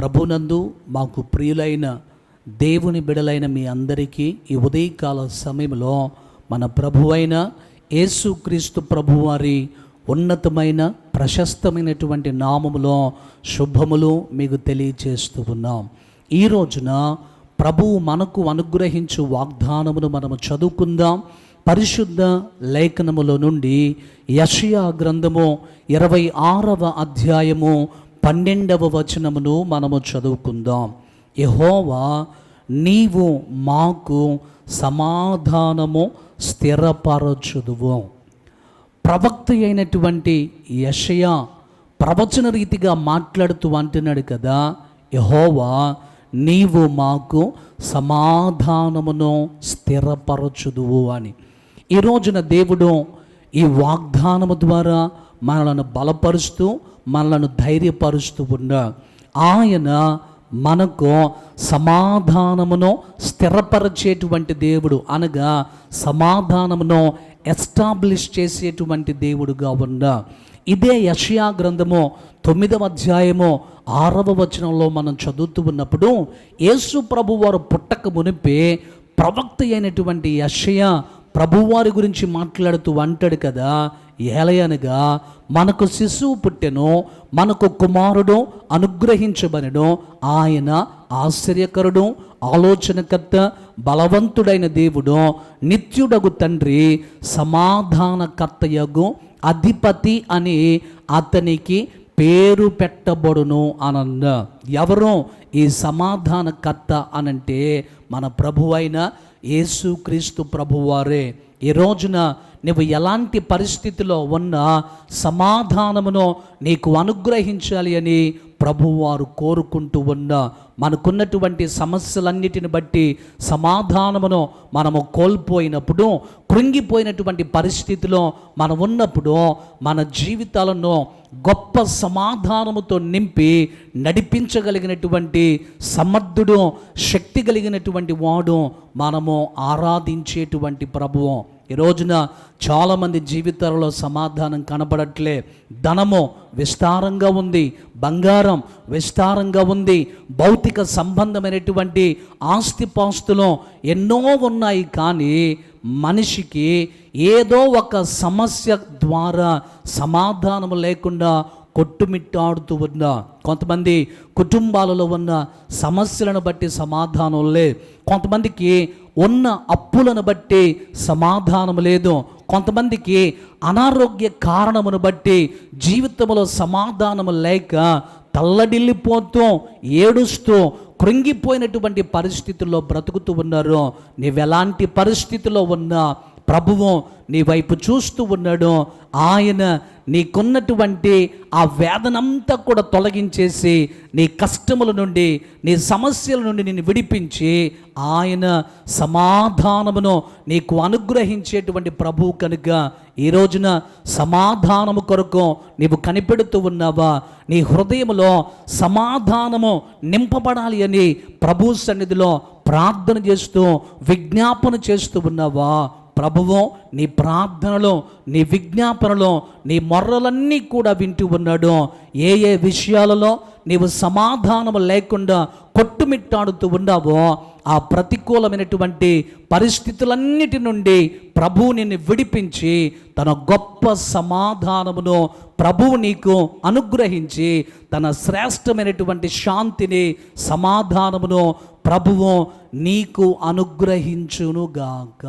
ప్రభునందు మాకు ప్రియులైన దేవుని బిడలైన మీ అందరికీ ఈ ఉదయకాల సమయంలో మన ప్రభువైన యేసుక్రీస్తు ప్రభువారి ఉన్నతమైన ప్రశస్తమైనటువంటి నామములో శుభములు మీకు తెలియచేస్తూ ఉన్నాం. ఈ రోజున ప్రభువు మనకు అనుగ్రహించు వాగ్దానమును మనము చదువుకుందాం. పరిశుద్ధ లేఖనములో నుండి యషియా గ్రంథము ఇరవై ఆరవ అధ్యాయము పన్నెండవ వచనమును మనము చదువుకుందాం. యహోవా నీవు మాకు సమాధానము స్థిరపరచుదువు. ప్రవక్త అయినటువంటి యషయా ప్రవచన రీతిగా మాట్లాడుతూ అంటున్నాడు కదా యహోవా నీవు మాకు సమాధానమును స్థిరపరచుదువు అని. ఈ రోజున దేవుడు ఈ వాగ్దానము ద్వారా మనలను బలపరుస్తూ మనలను ధైర్యపరుస్తూ ఉన్నా ఆయన మనకు సమాధానమును స్థిరపరచేటువంటి దేవుడు అనగా సమాధానమును ఎస్టాబ్లిష్ చేసేటువంటి దేవుడుగా ఉన్నా. ఇదే యషయా గ్రంథము తొమ్మిదవ అధ్యాయము ఆరవ వచనంలో మనం చదువుతూ ఉన్నప్పుడు యేసు ప్రభు వారు పుట్టక మునిపే ప్రవక్త అయినటువంటి యషయ ప్రభువారి గురించి మాట్లాడుతూ అంటాడు కదా ఏలయనగా మనకు శిశువు పుట్టెను మనకు కుమారుడు అనుగ్రహించబడను. ఆయన ఆశ్చర్యకరుడు ఆలోచనకర్త బలవంతుడైన దేవుడు నిత్యుడగు తండ్రి సమాధానకర్తయగు అధిపతి అని అతనికి పేరు పెట్టబడును అనన్న. ఎవరు ఈ సమాధానకర్త అనంటే మన ప్రభువైన యేసుక్రీస్తు ప్రభువారే. ఈ రోజున నువ్వు ఎలాంటి పరిస్థితిలో ఉన్న సమాధానమును నీకు అనుగ్రహించాలి అని ప్రభువారు కోరుకుంటూ ఉన్న మనకున్నటువంటి సమస్యలన్నిటిని బట్టి సమాధానమును మనము కోల్పోయినప్పుడు కృంగిపోయినటువంటి పరిస్థితిలో మనం ఉన్నప్పుడు మన జీవితాలను గొప్ప సమాధానముతో నింపి నడిపించగలిగినటువంటి సమర్థుడు శక్తి కలిగినటువంటి వాడు మనము ఆరాధించేటువంటి ప్రభువు. ఈ రోజున చాలామంది జీవితాలలో సమాధానం కనబడట్లే. ధనము విస్తారంగా ఉంది బంగారం విస్తారంగా ఉంది భౌతిక సంబంధమైనటువంటి ఆస్తిపాస్తులు ఎన్నో ఉన్నాయి కానీ మనిషికి ఏదో ఒక సమస్య ద్వారా సమాధానం లేకుండా కొట్టుమిట్టాడుతూ ఉన్న కొంతమంది కుటుంబాలలో ఉన్న సమస్యలను బట్టి సమాధానం లే. కొంతమందికి ఉన్న అప్పులను బట్టి సమాధానం లేదు. కొంతమందికి అనారోగ్య కారణమును బట్టి జీవితంలో సమాధానము లేక తల్లడిల్లిపోతూ ఏడుస్తూ కృంగిపోయినటువంటి పరిస్థితుల్లో బ్రతుకుతూ ఉన్నారు. నీవెలాంటి పరిస్థితిలో ఉన్నా ప్రభువు నీ వైపు చూస్తూ ఉన్నాడు. ఆయన నీకున్నటువంటి ఆ వేదనంతా కూడా తొలగించేసి నీ కష్టముల నుండి నీ సమస్యల నుండి నిన్ను విడిపించి ఆయన సమాధానమును నీకు అనుగ్రహించేటువంటి ప్రభువు కనుక ఈ రోజున సమాధానము కొరకు నీవు కనిపెడుతూ ఉన్నావా? నీ హృదయములో సమాధానము నింపబడాలి అని ప్రభు సన్నిధిలో ప్రార్థన చేస్తూ విజ్ఞాపన చేస్తూ ఉన్నావా? ప్రభువు నీ ప్రార్థనలో నీ విజ్ఞాపనలో నీ మొర్రలన్నీ కూడా వింటూ ఉన్నాడు. ఏ ఏ విషయాలలో నీవు సమాధానం లేకుండా కొట్టుమిట్టాడుతూ ఉన్నావో ఆ ప్రతికూలమైనటువంటి పరిస్థితులన్నిటి నుండి ప్రభువు నిన్ను విడిపించి తన గొప్ప సమాధానమును ప్రభువు నీకు అనుగ్రహించి తన శ్రేష్టమైనటువంటి శాంతిని సమాధానమును ప్రభువు నీకు అనుగ్రహించునుగాక.